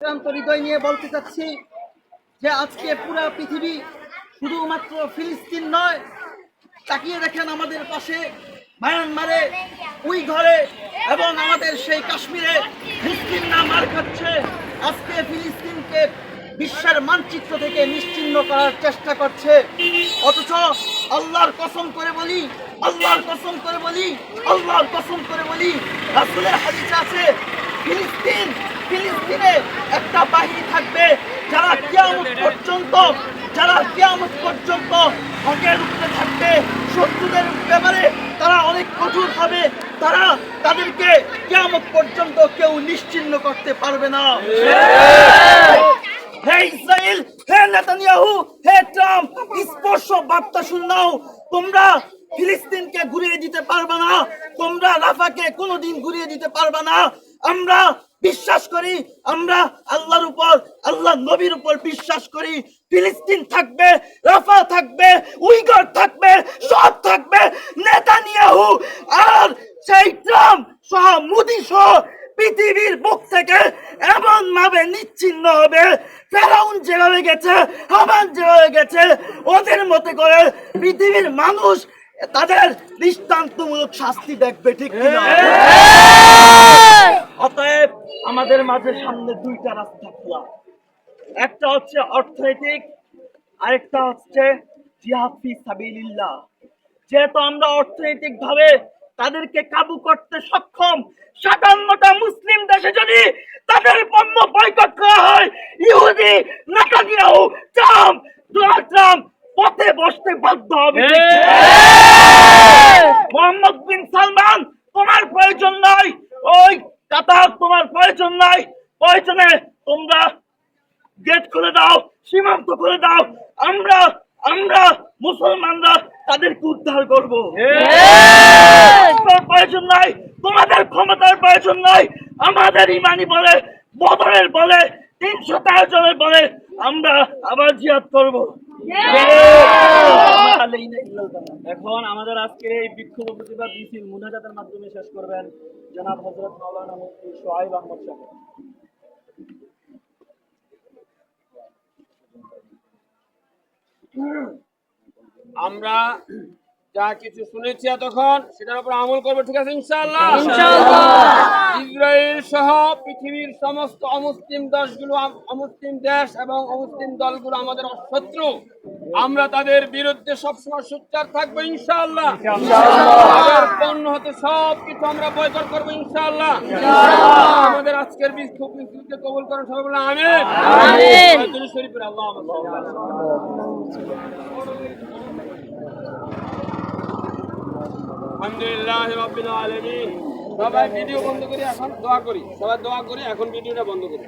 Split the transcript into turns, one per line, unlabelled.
হৃদয় নিয়ে বলতে চাচ্ছি যে আজকে পুরো পৃথিবী শুধুমাত্র ফিলিস্তিন নয়, তাকিয়ে দেখেন আমাদের পাশে মায়ানমারে উই ঘরে এবং আমাদের সেই কাশ্মীরে মুসলিমরা মার খাচ্ছে। আজকে ফিলিস্তিনকে বিশ্বের মানচিত্র থেকে নিশ্চিহ্ন করার চেষ্টা করছে। অথচ আল্লাহর কসম করে বলি, আল্লাহর কসম করে বলি, আল্লাহর কসম করে বলি, রাসূলের হাদিসে আছে ফিলিস্তিন ফিলিস্তিনে একটা বাহিনী থাকবে যারা কিয়ামত পর্যন্ত যারা কিয়ামত পর্যন্ত হকের উপরে থাকবে। শত্রুদের ব্যাপারে তারা অনেক কঠোর হবে। তারা তাদেরকে কিয়ামত পর্যন্ত কেউ নিশ্চিহ্ন করতে পারবে না। হে ইসরায়েল হে নেতানিয়াহু হে ট্রাম্প স্পর্শ বার্তা শুনাও তোমরা ফিলিস্তিনকে ঘুরিয়ে দিতে পারবে না। তোমরা রাফাকে কোনোদিন ঘুরিয়ে দিতে পারবে না। আমরা বিশ্বাস করি, আমরা আল্লাহর উপর, আল্লাহ নবীর উপর বিশ্বাস করি। ফিলিস্তিন থাকবে, রাফা থাকবে উইগর থাকবে, সব থাকবে, নেতানিয়াহু আর সেই ট্রাম্প সহ, মোদি সহ পৃথিবীর বুক থেকে এমন ভাবে নিচ্ছিন্ন হবে। ফেরাউন যেভাবে গেছে, হামান যেভাবে গেছে, ওদের মতে করে পৃথিবীর মানুষ তাদের দৃষ্টান্তমূলক শাস্তি দেখবে, ঠিক কিনা? অতএব আমাদের মাঝে সামনে দুইটা রাস্তা খোলা। একটা হচ্ছে অর্থনৈতিক আরেকটা হচ্ছে জিহাদ সাবিলিল্লাহ। যেহেতু আমরা অর্থনৈতিক ভাবে তাদেরকে কাবু করতে সক্ষম সাতান্নটা মুসলিম দেশে যদি তাদের পণ্য বয়কট করা হয় ইহুদি নেতানিয়াহু ট্রাম্প ডোনাল্ড ট্রাম্প পথে বসতে বাধ্য হবে। মোহাম্মদ বিন সালমান তোমার প্রয়োজন নাই ওই কাতার তোমার প্রয়োজন নাই প্রয়োজনে তোমরা গেট খুলে দাও সীমান্ত খুলে দাও। আমরা আমরা মুসলমানরা তাদেরকে উদ্ধার করব। প্রয়োজন নাই তোমাদের ক্ষমতার প্রয়োজন নাই। আমাদের ইমানি বলে বদরের বলে তিনশো তেরো জনের বলে আমরা আবার জিয়াদ করব।
এখন আমাদের আজকে এই বিক্ষোভ প্রতিবাদ মিছিল মুনাজাতের মাধ্যমে শেষ করবেন জনাব হজরত মাওলানা মুফতি সোহাইব আহমদ সাহেব।
আমরা যা কিছু শুনেছি এতক্ষণ সেটার উপর আমল করব ঠিক আছে? ইনশাআল্লাহ। ইসরায়েল সহ পৃথিবীর সমস্ত অমুসলিম দেশগুলো আম- অমুসলিম দেশ এবং অমুসলিম দলগুলো আমাদের শত্রু আমরা তাদের বিরুদ্ধে সবসময় সোচ্চার থাকব ইনশাআল্লাহ। তাদের পণ্য হতে সব কিছু আমরা বয়কট করব ইনশাআল্লাহ। আমাদের আজকের বিক্ষোভ কবুল করেন সবাই বলে আমিন। শরীফের আল্লাহ আলহামদুলিল্লাহ রবিল আলমিন। সবাই ভিডিও বন্ধ করি এখন, দোয়া করি। সবাই দোয়া করি, এখন ভিডিওটা বন্ধ করি।